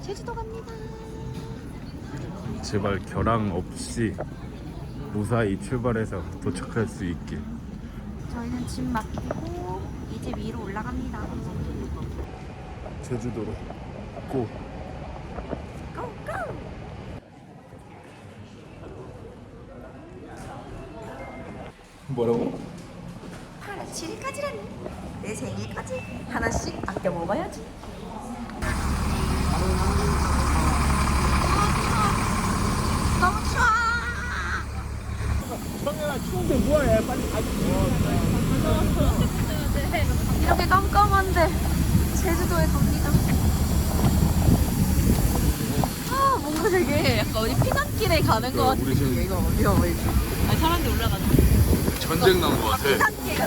제주도 갑니다. 제발 결항 없이 무사히 출발해서 도착할 수 있길. 저희는 짐 맡기고 이제 위로 올라갑니다. 제주도로 고. 고 고! 뭐라고? 하나씩 아껴 먹어야지. 너무 추워. 이렇게 깜깜한데 제주도에 갑니다. 아 뭔가 되게 약간 어디 피난길에 가는 것 같은 우리 지금- 느낌. 이거 왜 이렇게? 아 사람들 올라가는. 전쟁 난것 같아. 피난길.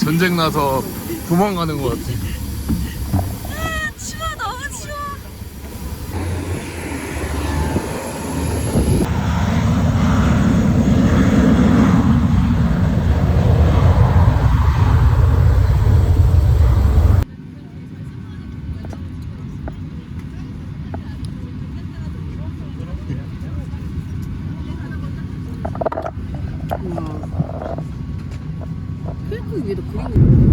전쟁 나서 도망가는 것 같아. 아 추워 너무 추워. 그 위에도 그림이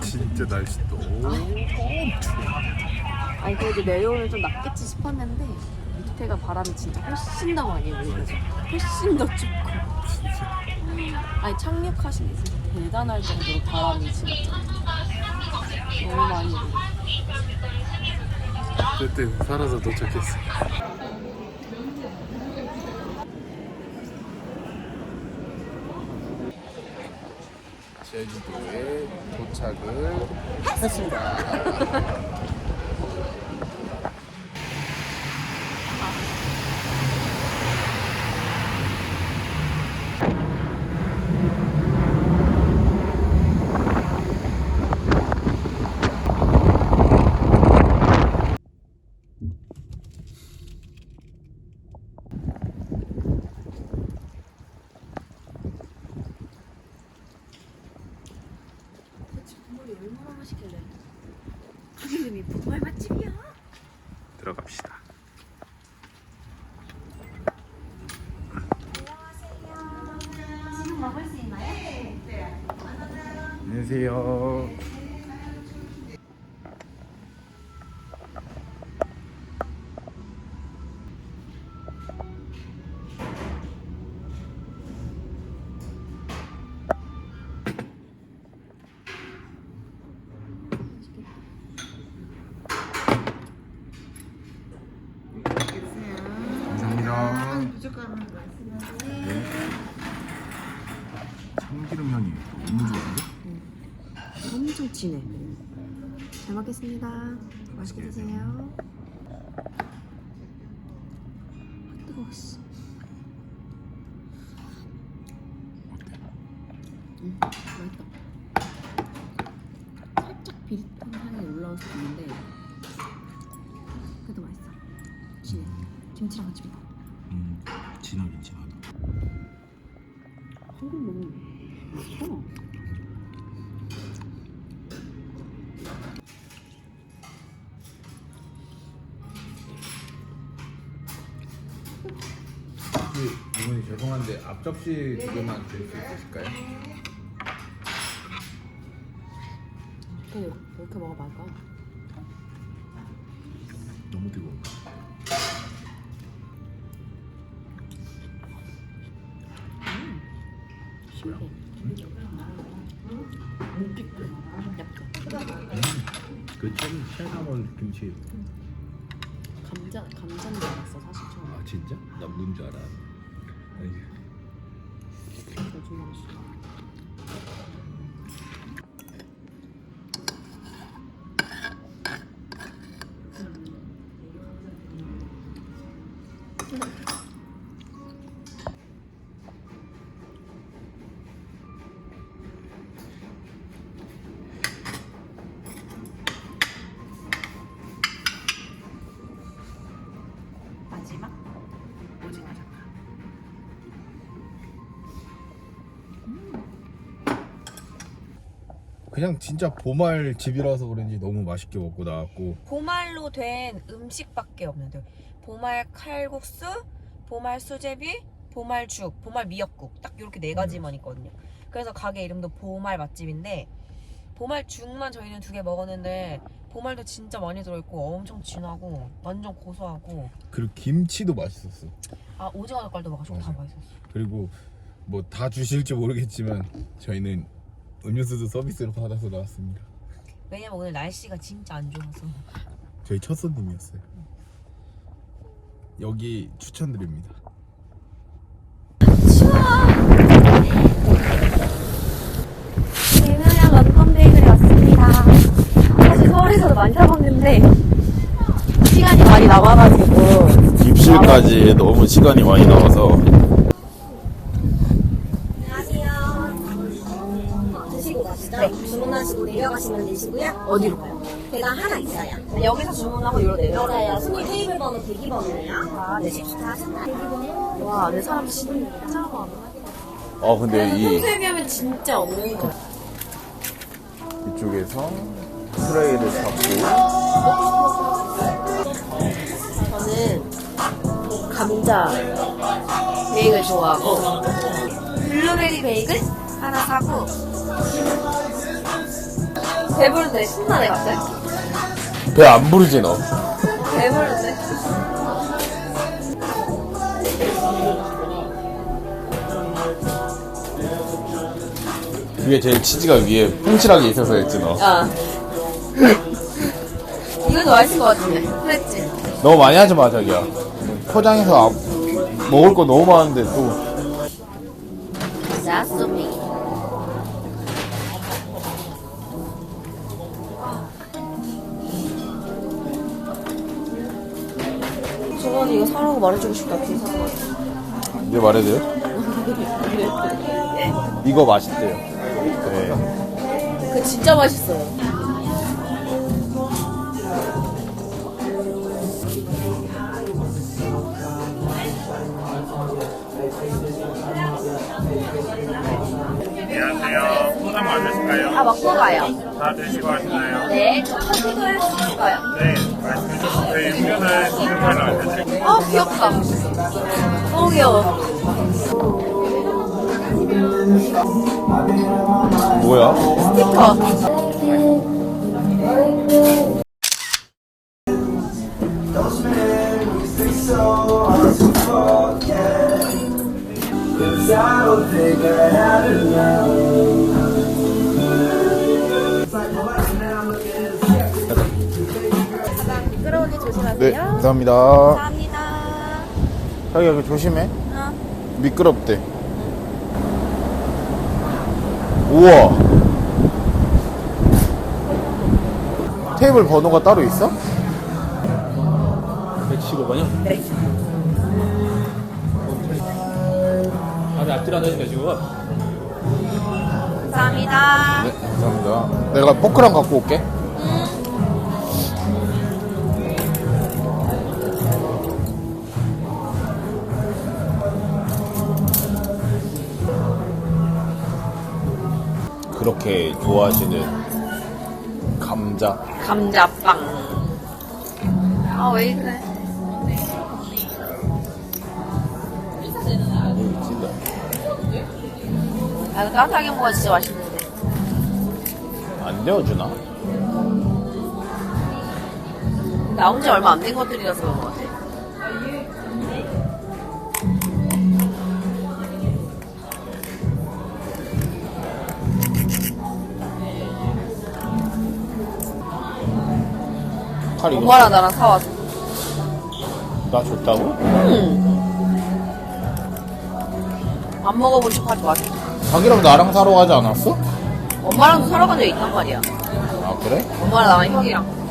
진짜 날씨 너무 추워. 아니 그래도 내려오면 좀 낫겠지 싶었는데 밑에가 바람이 진짜 훨씬 더 많이 불어서 훨씬 더 춥고 아니 착륙하신 게 진짜 대단할 정도로 바람이 진짜 너무 많이 불어 어쨌든 살아서 도착했어. 제주도에 도착을 했습니다. 대체 국물이 얼마나 맛있길래 그 이름이 북말 맛집이야 들어갑시다. 지금 먹을 수 있나요? 안녕하세요. 감사합니다. 네. 참기름 향이 너무 좋은데? 진해 잘 먹겠습니다 맛있게 드세요 아, 뜨거워 씨. 어때? 음, 맛있다. 살짝 비릿한 향이 올라올 수도 있는데 그래도 맛있어. 진해. 김치랑 같이 먹어. 음, 진하긴 진하다. 한국 너무 맛있어. 죄송한데 앞 접시 두 개만 드릴 수 있으실까요? 이렇게 먹어봐 아까 너무 뜨거워. 신기해 약간 그 chen, 첸나물 김치. 감자 감자인 줄 알았어 사실 처음 아 진짜? 나 뭔 줄 알아. 아니, 그냥 진짜 보말 집이라서 그런지 너무 맛있게 먹고 나왔고 보말로 된 음식밖에 없는데 보말 칼국수, 보말 수제비, 보말죽, 보말 미역국 딱 이렇게 네 가지만 있거든요. 그래서 가게 이름도 보말 맛집인데 보말죽만 저희는 두 개 먹었는데 보말도 진짜 많이 들어있고 엄청 진하고 완전 고소하고 그리고 김치도 맛있었어. 아 오징어 젓갈도 먹어가지고 다 맞아. 맛있었어. 그리고 뭐 다 주실지 모르겠지만 저희는 음료수도 서비스로 받아서 나왔습니다. 왜냐면 오늘 날씨가 진짜 안 좋아서 저희 첫 손님이었어요. 여기 추천드립니다. 대명양 런던 베이글에 왔습니다. 사실 서울에서도 많이 사먹는데 시간이 많이 남아가지고 입술까지 너무 시간이 많이 남아서 가시죠. 주문하시고 내려가시면 되시고요. 어디로 가요? 계단 하나 있어요. 여기서 주문하고 이리로 내려. 맞아요. 손님 테이블 번호 대기번호예요. 아, 네. 다 대기번호. 와, 내 사람 진짜 많아. 어 근데 이 평소에 비하면 진짜 없는 거. 이쪽에서 프라이를 잡고 저는 감자 베이글 좋아하고 블루베리 베이글 하나 사고 배부른데 신나네 갑자기 배 안 부르지 너? 배부른데? 위에 제일 치즈가 위에 퐁칠하게 있어서 했지 너. 아. 이건 더 맛있을 것 같은데. 그랬지. 너무 많이 하지 마 자기야. 포장해서 안- 먹을 거 너무 많은데 또. 자소미 저번에 이거 사라고 말해주고 싶다 비싼 거 이제 말해도 돼요? 이거 맛있대요. 네. 그 진짜 맛있어요. 안녕하세요. 포장 맞으실까요? 아, 먹고 가요. 다 드시고 하시나요? 네, 저 컴퓨터에 가요. 네, 말씀해 주세요. 저 아 귀엽다. 너무 귀여워. 뭐야? 스티커. 감사합니다. 감사합니다. 자기야, 그 조심해. 어. 미끄럽대. 우와. 테이블 번호가 따로 있어? 115번이요? 네. 다음에 앞뒤로 지금. 감사합니다. 네, 감사합니다. 내가 포크랑 갖고 올게. 그렇게 좋아하시는 감자. 감자빵. 아왜 그래? 진짜. 아, 이거 따뜻하게 먹어야 진짜 맛있는데. 안 데워주나? 나온 지 얼마 안 된 것들이라서 칼 이거 엄마랑 나랑 사왔어. 나 줬다고? 안 먹어본 척 하지 마. 자기랑 나랑 사러 가지 않았어? 엄마랑도 사러 간 적 있단 말이야. 아 그래? 엄마랑 나랑 형이랑.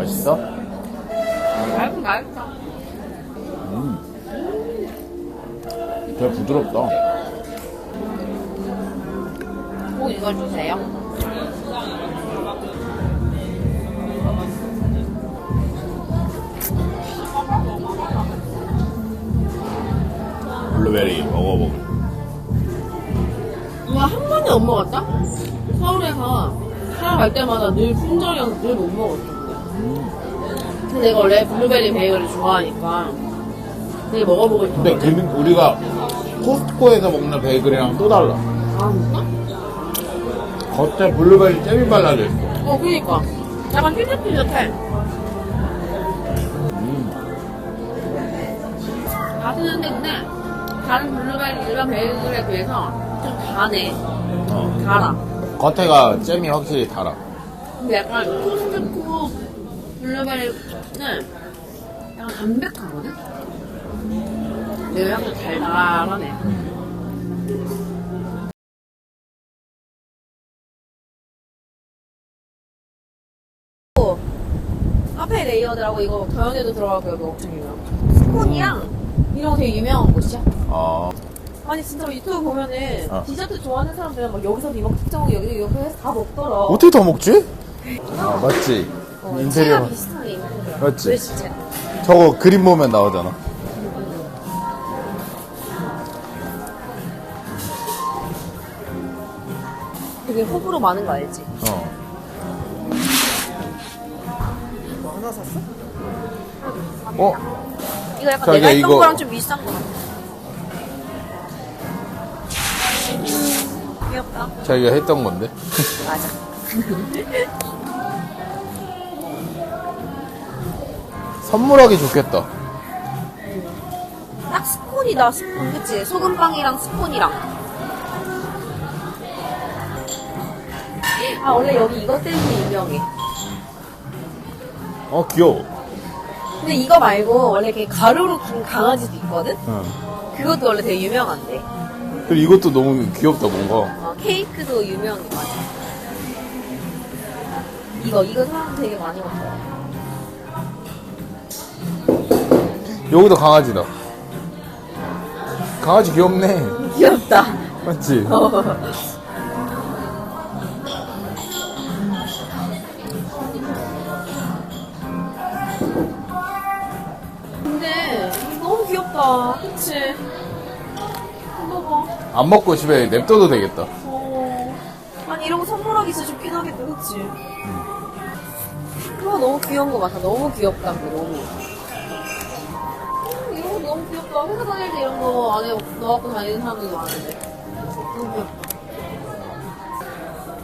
맛있어? 맛있다, 맛있다. 되게 부드럽다. 꼭 이걸 주세요. 블루베리 먹어보고. 이거 한 번에 못 먹었다? 서울에서 살아갈 때마다 늘 품절이어서 늘 못 먹었어. 근데 내가 원래 블루베리 베이글을 좋아하니까 되게 먹어보고. 근데 그, 우리가 코스트코에서 먹는 베이글이랑 또 달라. 아, 진짜? 겉에 블루베리 잼이 발라져 있어. 어, 그니까. 약간 삐끗삐끗해. 음. 맛있는데, 근데 다른 블루베리 일반 베이글에 비해서 좀 가네. 어. 달아. 겉에가 잼이 확실히 달아. 근데 약간 코스트코 블루베리 는 약간 담백하거든? 근데 약간 달달하네. 카페 레이어드라고 이거 더현에도 들어가고 여기 엄청 유명. 스콘이랑 이런 거 되게 유명한 곳이야. 어. 아니 진짜 유튜브 보면은 어. 디저트 좋아하는 사람들은 막 여기서도 이만큼 특정하고 여기서 이렇게 해서 다 먹더라. 어떻게 더 먹지? 아 맞지. 어, 인테리어. 비슷하게 있는. 맞지? 글씨체. 저거 그림 보면 나오잖아. 되게 호불호 많은 거 알지? 어. 뭐 하나 샀어? 어? 이거 약간 자기야, 내가 했던 이거- 거랑 좀 비슷한 거 같아. 귀엽다. 자기가 했던 건데. 맞아. 선물하기 좋겠다. 딱 스콘이다, 스콘. 그치? 소금빵이랑 스콘이랑. 아, 원래 여기 이것 때문에 유명해. 어 귀여워. 근데 이거 말고 원래 이렇게 가루로 긴 강아지도 있거든? 응. 그것도 원래 되게 유명한데. 그리고 이것도 너무 귀엽다 뭔가. 어, 케이크도 유명해, 맞아. 이거, 이거 사람 되게 많이 먹어 여기도 강아지다. 강아지 귀엽네. 귀엽다. 맞지? 근데 이거 너무 귀엽다. 그치? 봐. 안 먹고 집에 냅둬도 되겠다. 어. 아니 이런 거 선물하기 진짜 좋긴 하겠다. 그치? 그거 너무 귀여운 거 같아. 너무 귀엽다. 그거 너무. 귀엽다. 회사 다닐 때 이런 거 안에 넣어갖고 다니는 사람들도 많은데. 너무 귀엽다.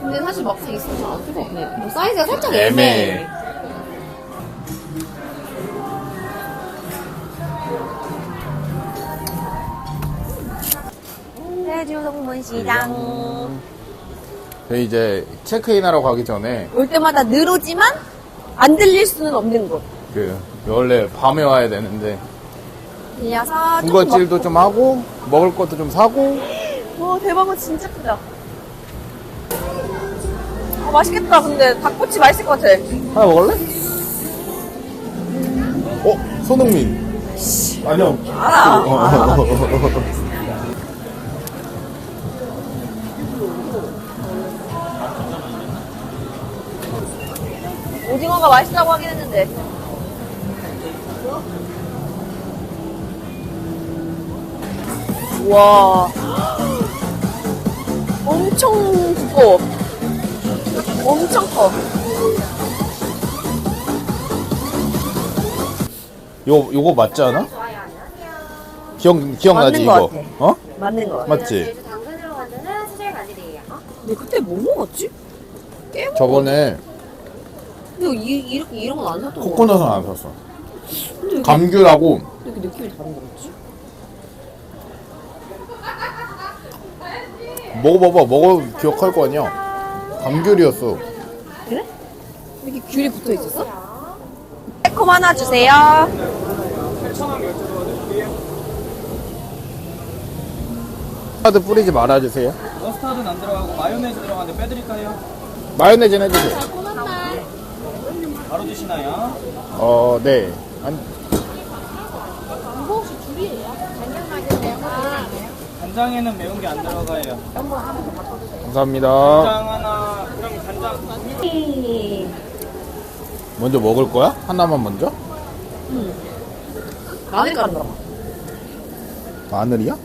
근데 사실 막상 있으면 잘안 필요 없네. 뭐 사이즈가 살짝 애매해. 애매해. 세주동문시장. 저희 이제 체크인하러 가기 전에 올 때마다 늘오지만 안 들릴 수는 없는 곳. 그 원래 밤에 와야 되는데 들려서 군것질도 좀 하고 먹을 것도 좀 사고 와 대박은 진짜 크다. 아, 맛있겠다. 근데 닭꼬치 맛있을 것 같아. 하나 먹을래? 어 손흥민 아니요. 오징어가 맛있다고 하긴 했는데. 와. 엄청 두꺼워. 엄청 커. 요 요거 맞지 않아? 기억 기억나지 맞는 것 이거? 같아. 어? 맞는 거 같아. 맞지? 제주 당근으로 만드는 수제 바질이에요. 근데 그때 뭐 먹었지? 깨 먹 저번에 근데 이, 이렇게 이런 건 안 샀던 거. 코코넛은 안 샀어. 근데 왜 감귤하고 이렇게 느낌이 다른 거였지? 먹어봐봐 먹어 기억할 거 아니야. 감귤이었어. 그래? 이렇게 귤이 붙어 있었어? 새콤 하나 주세요. 카드 뿌리지 말아주세요. 머스타드는 안 들어가고 마요네즈 들어가는데 빼드릴까요? 마요네즈는 해주세요. 바로 드시나요? 어, 네. 안, 간장에는 매운 게 안 들어가요. 감사합니다. 간장 하나, 그럼 간장 먼저 먹을 거야? 하나만 먼저? 마늘 가루 넣어. 마늘이야?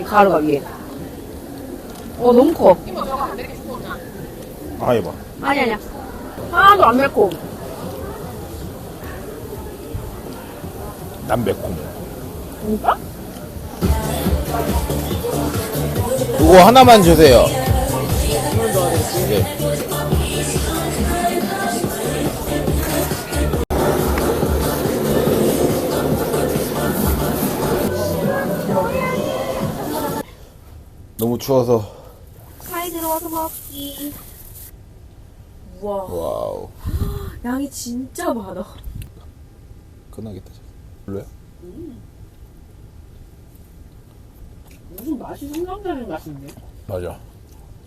이 가루가 위에. 어, 너무 커. 아, 해봐. 아니, 아니야. 하나도 안 맵고. 난 매콤. 진짜? 이거 하나만 주세요. 네. 너무 추워서 사이 들어와서 먹기. 우와. 와우 양이 진짜 많아. 끝나겠다. 별로야? 무슨 맛이 생각나는 맛인데? 맞아.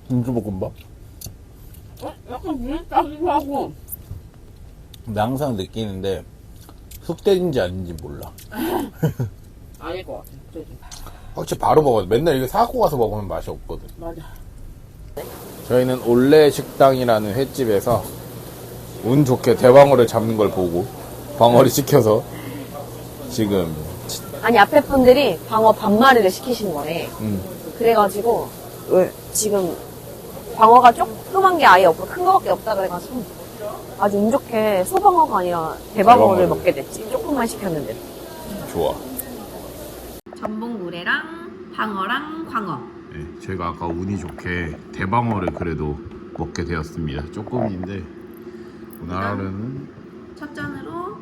김치볶음밥? 약간 물에 따기도 하고. 근데 항상 느끼는데 흑돼지인지 아닌지 몰라. 아닐 것 같아. 그래도. 확실히 바로 먹어요. 맨날 이거 사갖고 가서 먹으면 맛이 없거든. 맞아. 저희는 올레 식당이라는 횟집에서 운 좋게 대방어를 잡는 걸 보고 방어를 시켜서 지금 아니, 앞에 분들이 방어 반마리를 시키신 거래. 음, 그래가지고, 왜, 지금, 방어가 조그만 게 아예 없고 큰 거밖에 없다 그래가지고, 아주 운 좋게 소방어가 아니라 대방어를 대방어를. 먹게 됐지. 조금만 시켰는데. 좋아. 전복물회랑 방어랑 광어. 네, 저희가 아까 운이 좋게 대방어를 그래도 먹게 되었습니다. 조금인데 오늘 하루는 첫 잔으로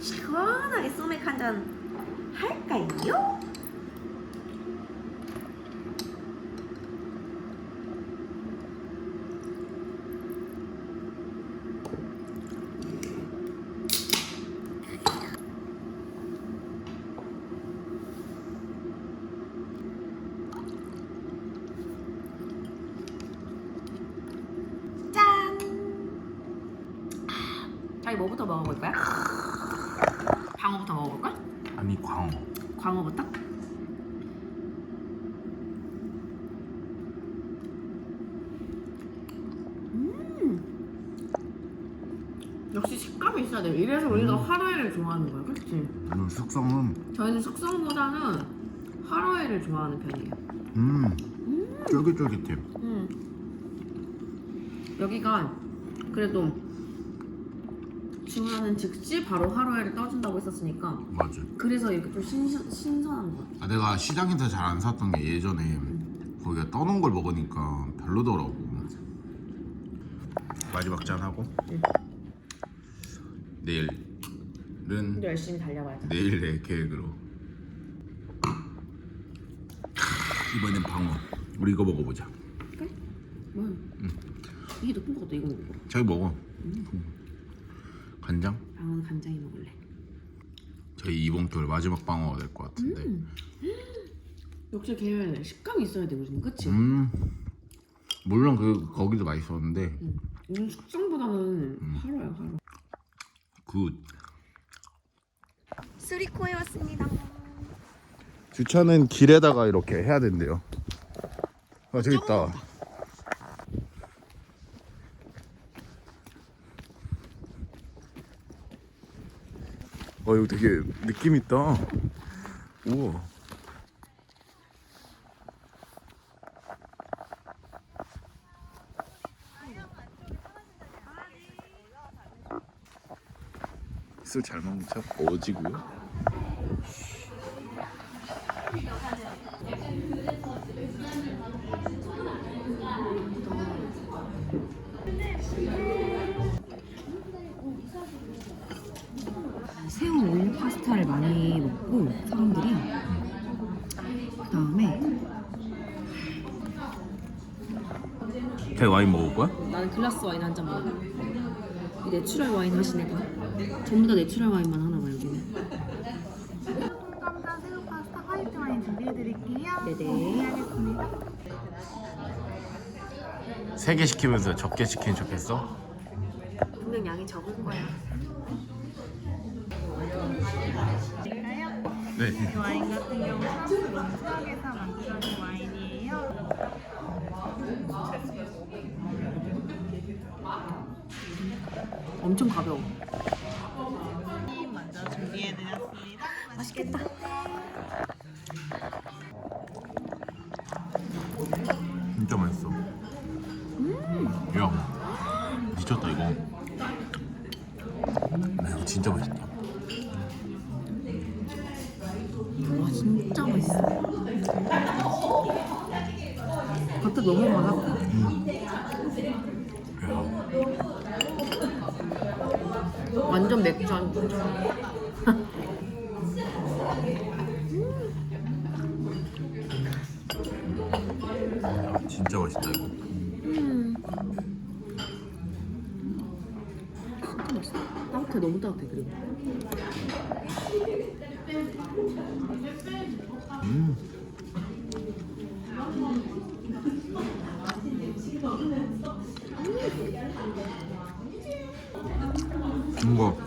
시원하게 소맥 한 잔 할까요? 짠! 자기 뭐부터 먹어볼 거야? 방어부터 먹어볼 거야? 아니 광어. 광어부터? 음! 역시 이래서 우리가 화로회를 좋아하는 거야, 그렇지? 오늘 숙성은 저희는 숙성보다는 화로회를 좋아하는 편이에요. 음 쫄깃쫄깃해. 음. 여기가 그래도 주문하는 즉시 바로 화로회를 떠준다고 했었으니까 맞아. 그래서 이렇게 좀 신선, 신선한 거 같아. 아, 내가 시장에서 잘 안 샀던 게 예전에 거기가 떠놓은 걸 먹으니까 별로더라고. 마지막 잔 하고 내일은 열심히 달려봐야지. 내일 내 계획으로 이번엔 방어. 우리 이거 먹어보자. 뭐? 이게 높은 거 같다. 이거 먹어. 저기 먹어. 간장? 방어는 간장이 먹을래. 저희 이번 겨울 마지막 방어가 될 것 같은데. 역시 걔는 식감이 있어야 돼, 우리는 그치? 음. 물론 그 거기도 맛있었는데 우리 숙성보다는 화로야, 화로. 굿. 수리코에 왔습니다. 주차는 길에다가 이렇게 해야 된대요. 아 저기 있다. 어 이거 되게 느낌 있다. 우와. 술잘 먹는 척 어지고요. 새우 올리 파스타를 많이 먹고 사람들이 그 다음에 걔 와인 먹을 거야? 나는 글라스 와인 한 잔 먹어. 이 내추럴 와인 하시네 다. 전부 다 내추럴 와인만 하나 봐 여기는. 깜짝 새우 파스타 화이트 와인 준비해드릴게요. 네네. 하겠습니다. 세 개 시키면서 적게 시킨 척했어? 분명 양이 적은 거야. 네. 이 와인 같은 경우는 수학에서 만들어진 와인이에요. 엄청 가벼워. 맛있겠다. 진짜 맛있어. 야, 미쳤다 이거. 나 이거 진짜 맛있다. 와 진짜 맛있어. 겉에 너무 바삭해. 야, 완전 맥주 한 잔. 너무 따뜻해 그리고. 음. 이거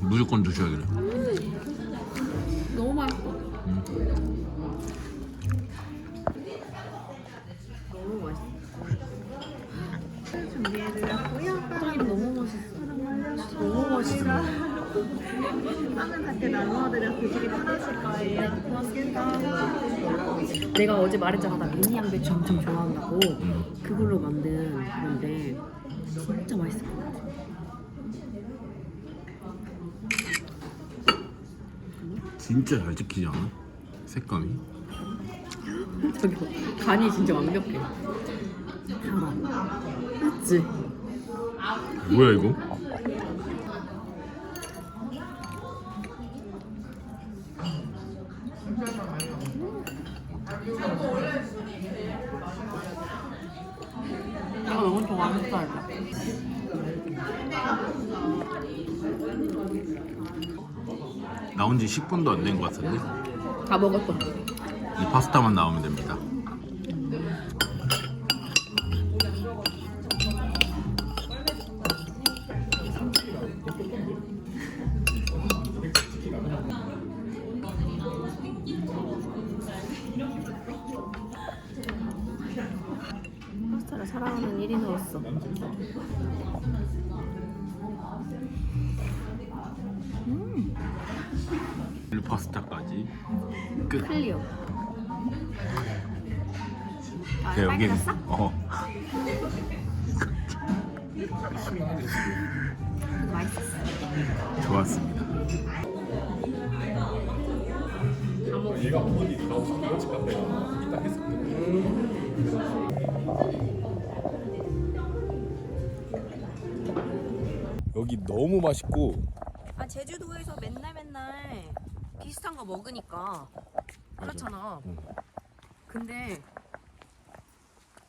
무조건 드셔야 돼. 너 내가 어제 말했잖아 나 미니 양배추 엄청 좋아한다고 그걸로 만든 건데 진짜 맛있을 것 같아 진짜 잘 찍히지 않아? 색감이? 저기 봐. 간이 진짜 완벽해 달아 그치? 뭐야 이거? 스타일이야 나온 지 10분도 안 된 것 같은데? 다 먹었어 이 파스타만 나오면 됩니다. 파스타까지. 끝. 클리어. 아, 야, 여기는 어? 맛있었어. 좋았습니다. 여기 너무 맛있고 아 제주도에서 맨날 맨날 비슷한 거 먹으니까 그렇잖아. 근데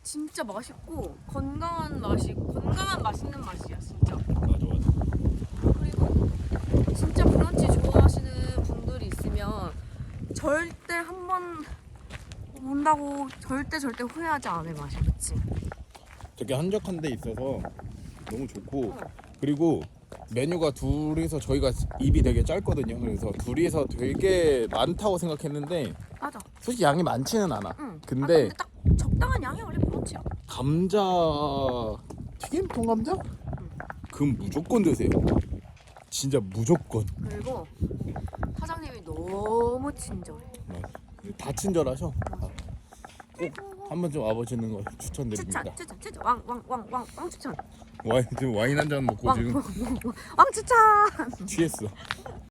진짜 맛있고 건강한 맛이 건강한 맛있는 맛이야 진짜. 맞아 맞아. 그리고 진짜 브런치 좋아하시는 분들이 있으면 절대 한 번 온다고 절대 절대 후회하지 않을 맛이야, 그치? 되게 한적한 데 있어서 너무 좋고 그리고 메뉴가 둘이서 저희가 입이 되게 짧거든요. 그래서 둘이서 되게 많다고 생각했는데 맞아. 솔직히 양이 많지는 않아. 응. 아, 근데 근데 딱 적당한 양이 원래 그렇지요. 감자 튀김 통감자? 그럼 무조건 드세요. 진짜 무조건. 그리고 사장님이 너무 친절해. 다 친절하셔. 꼭 한 번쯤 와보시는 거 추천드립니다. 추천, 추천, 추천. 왕, 왕, 왕, 왕, 왕 추천. 와인 지금 와인 한 잔 먹고 왕, 지금 왕, 왕, 왕 추천. 취했어.